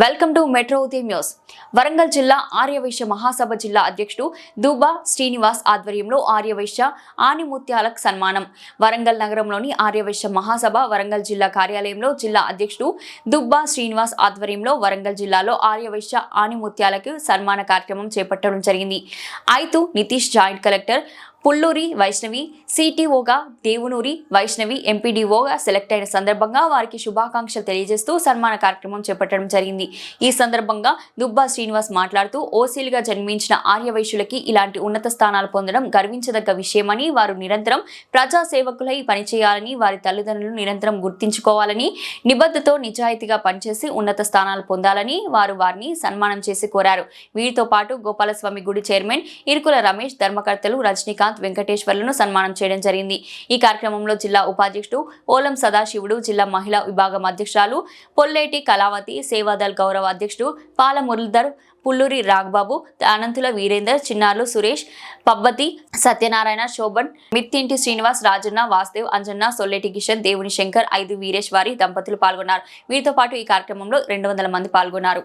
Welcome to metro Udayam news. Warangal జిల్లా ఆర్యవైశ్య మహాసభ జిల్లా అధ్యక్షుడు దూబా శ్రీనివాస్ ఆధ్వర్యంలో ఆర్యవైశ్య ఆనిముత్యాలకు సన్మానం. వరంగల్ నగరంలోని ఆర్యవైశ్య మహాసభ వరంగల్ జిల్లా కార్యాలయంలో జిల్లా అధ్యక్షుడు దుబ్బా శ్రీనివాస్ ఆధ్వర్యంలో వరంగల్ జిల్లాలో ఆర్యవైశ్య ఆనిముత్యాలకు సన్మాన కార్యక్రమం చేపట్టడం జరిగింది. ఐతు నితీష్ జాయింట్ కలెక్టర్ పుల్లూరి వైష్ణవి సిటీఓగా దేవునూరి వైష్ణవి ఎంపీడీఓగా సెలెక్ట్ అయిన సందర్భంగా వారికి శుభాకాంక్షలు తెలియజేస్తూ సన్మాన కార్యక్రమం చేపట్టడం జరిగింది. ఈ సందర్భంగా దుబ్బా శ్రీనివాస్ మాట్లాడుతూ ఓసీలుగా జన్మించిన ఆర్యవైశ్యులకి ఇలాంటి ఉన్నత స్థానాలు పొందడం గర్వించదగ్గ విషయమని వారు నిరంతరం ప్రజాసేవకులై పనిచేయాలని వారి తల్లిదండ్రులు నిరంతరం గుర్తించుకోవాలని నిబద్ధతో నిజాయితీగా పనిచేసి ఉన్నత స్థానాలు పొందాలని వారు వారిని సన్మానం చేసి కోరారు. వీరితో పాటు గోపాలస్వామి గుడి చైర్మన్ ఇరుకుల రమేష్ ధర్మకర్తలు రజనీకాంత్ వెంకటేశ్వర్లను సన్మానం చేయడం జరిగింది. ఈ కార్యక్రమంలో జిల్లా ఉపాధ్యక్షుడు ఓలం సదాశివుడు జిల్లా మహిళా విభాగం అధ్యక్షురాలు పొల్లేటి కళావతి సేవాదల్ గౌరవ అధ్యక్షుడు పాల మురళీధర్ పుల్లూరి రాఘబాబు అనంతుల వీరేందర్ చిన్నారులు సురేష్ పబ్బతి సత్యనారాయణ శోభన్ మిత్తింటి శ్రీనివాస్ రాజన్న వాసుదేవ్ అంజన్న సొల్లెటి కిషన్ దేవుని శంకర్ ఐదు వీరేష్ వారి దంపతులు పాల్గొన్నారు. వీరితో పాటు ఈ కార్యక్రమంలో రెండు వందల మంది పాల్గొన్నారు.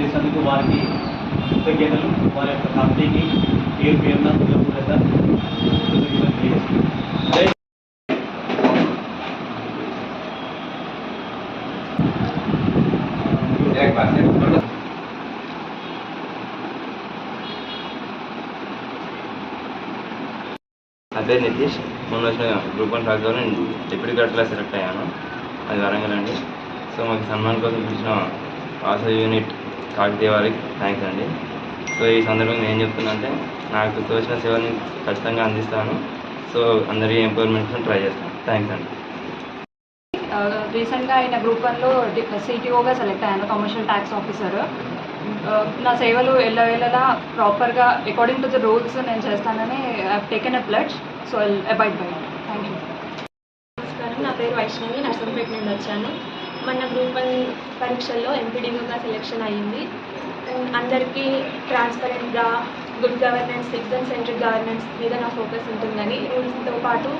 చేసినందుకు వారికి కృతజ్ఞతలు. వారి యొక్క కంపెనీకి పేరు పేరున హృదయపూర్వక కృతజ్ఞతలు తెలియజేస్తున్నాను. నా పేరు నితీష్. మొన్న వచ్చిన గ్రూప్ వన్ ట్రాక్లో నేను డిప్యూటీ కలెక్టర్గా సెలెక్ట్ అయ్యాను. అది వరంగల్ అండి. సో మాకు సన్మాన్ కోసం పిలిచిన వాస యూనిట్ కాకతీయ వారికి థ్యాంక్స్ అండి. సో ఈ సందర్భంగా నేను ఏం చెప్తున్నా అంటే నాకు తోచిన సేవని ఖచ్చితంగా అందిస్తాను. సో అందరి ఎంప్లాయ్మెంట్ కోసం ట్రై చేస్తాను. థ్యాంక్స్ అండి. రీసెంట్గా ఆయన గ్రూప్ వన్లో సిటీఓగా సెలెక్ట్ అయ్యాను కమర్షియల్ ట్యాక్స్ ఆఫీసర్ నా సేవలు ఎల్లవేళలా ప్రాపర్గా అకార్డింగ్ టు ద రూల్స్ నేను చేస్తానని taken a pledge so abide by thank you నమస్కారం. నా పేరు వైష్ణవి. నర్సంపేట నుండి వచ్చాను. మొన్న గ్రూప్ వన్ పరీక్షల్లో ఎంపీడీగా సెలెక్షన్ అయ్యింది. అందరికీ ట్రాన్స్పరెంట్గా good governance citizen centric governance మీద నా ఫోకస్ ఉంటుందని రూల్స్తో పాటు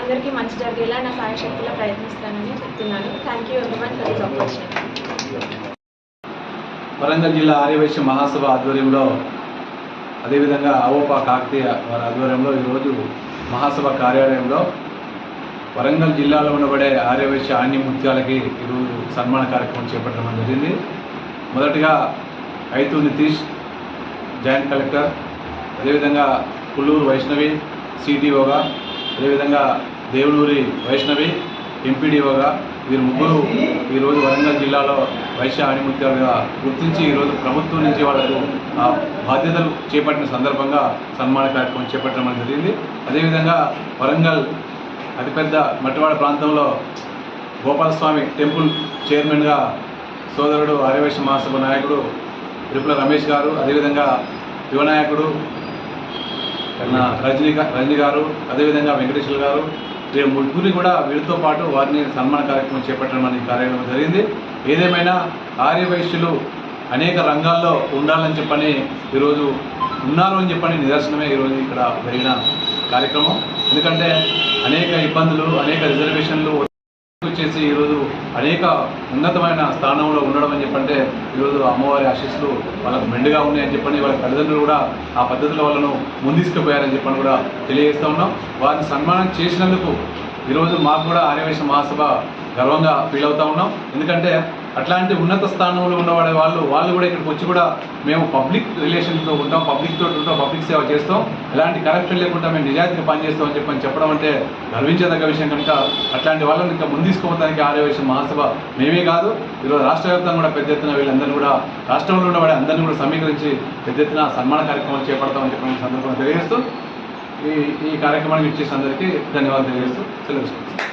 అందరికీ మంచి జరిగేలా నా సాయశక్తిలో ప్రయత్నిస్తానని చెప్తున్నాను. Thank you everyone for this opportunity Warangal జిల్లా ఆర్యవైశ్య మహాసభ ఆధ్వర్యంలో అదేవిధంగా అవోపా కాకతీయ వారి ఆధ్వర్యంలో ఈరోజు మహాసభ కార్యాలయంలో వరంగల్ జిల్లాలో ఉండబడే ఆర్యవైశ్య ఆన్య ముత్యాలకి ఈరోజు సన్మాన కార్యక్రమం చేపట్టడం జరిగింది. మొదటగా ఐతు నితీష్ జాయింట్ కలెక్టర్ అదేవిధంగా కుళ్ళూరు వైష్ణవి సిడిఓగా అదేవిధంగా దేవులూరి వైష్ణవి ఎంపీడీఓగా వీరు ముగ్గురు ఈరోజు వరంగల్ జిల్లాలో వైశ్య ఆణిముత్యాలుగా గుర్తించి ఈరోజు ప్రభుత్వం నుంచి వాళ్ళకు ఆ బాధ్యతలు చేపట్టిన సందర్భంగా సన్మాన కార్యక్రమం చేపట్టడం అనేది జరిగింది. అదేవిధంగా వరంగల్ అతిపెద్ద మట్టివాడ ప్రాంతంలో గోపాలస్వామి టెంపుల్ చైర్మన్గా సోదరుడు ఆర్యవైశ్య మహాసభ నాయకుడు తిరుపల రమేష్ గారు అదేవిధంగా యువనాయకుడు నా రజనీ రజనీ గారు అదేవిధంగా వెంకటేశ్వర గారు వీరి ముగ్గురిని కూడా వీరితో పాటు వారిని సన్మాన కార్యక్రమం చేపట్టడం అనేది కార్యక్రమం జరిగింది. ఏదేమైనా ఆర్యవైశ్యులు అనేక రంగాల్లో ఉండాలని చెప్పని ఈరోజు ఉన్నారు అని చెప్పని నిదర్శనమే ఈరోజు ఇక్కడ జరిగిన కార్యక్రమం. ఎందుకంటే అనేక ఇబ్బందులు అనేక రిజర్వేషన్లు వచ్చేసి ఈరోజు అనేక ఉన్నతమైన స్థానంలో ఉండడం అని చెప్పంటే ఈరోజు అమ్మవారి ఆశీస్సులు వాళ్ళకు మెండుగా ఉన్నాయని చెప్పండి వాళ్ళ తల్లిదండ్రులు కూడా ఆ పద్ధతుల వాళ్ళను ముందుకుపోయారని చెప్పని కూడా తెలియజేస్తూ ఉన్నాం. వారిని సన్మానం చేసినందుకు ఈరోజు మాకు కూడా ఆర్యవేశ మహాసభ గర్వంగా ఫీల్ అవుతా ఉన్నాం. ఎందుకంటే అట్లాంటి ఉన్నత స్థానంలో ఉన్నవాడే వాళ్ళు వాళ్ళు కూడా ఇక్కడికి వచ్చి కూడా మేము పబ్లిక్ రిలేషన్తో ఉంటాం పబ్లిక్ తోటి ఉంటాం పబ్లిక్ సేవ చేస్తాం. ఎలాంటి కరప్షన్ లేకుండా మేము నిజాయితీగా పనిచేస్తాం అని చెప్పని చెప్పడం అంటే గర్వించదగ్గ విషయం కనుక అట్లాంటి వాళ్ళని ఇంకా ముందీసుకోవడానికి ఆర్యవైశ్య మహాసభ మేమే కాదు ఈరోజు రాష్ట్ర వ్యాప్తంగా కూడా పెద్ద ఎత్తున వీళ్ళందరినీ కూడా రాష్ట్రంలో ఉన్న వాడి అందరినీ కూడా సమీకరించి పెద్ద ఎత్తున సన్మాన కార్యక్రమాలు చేపడతామని చెప్పిన సందర్భంగా తెలియజేస్తూ ఈ ఈ కార్యక్రమానికి ఇచ్చేసి అందరికీ ధన్యవాదాలు తెలియజేస్తూ సెలవు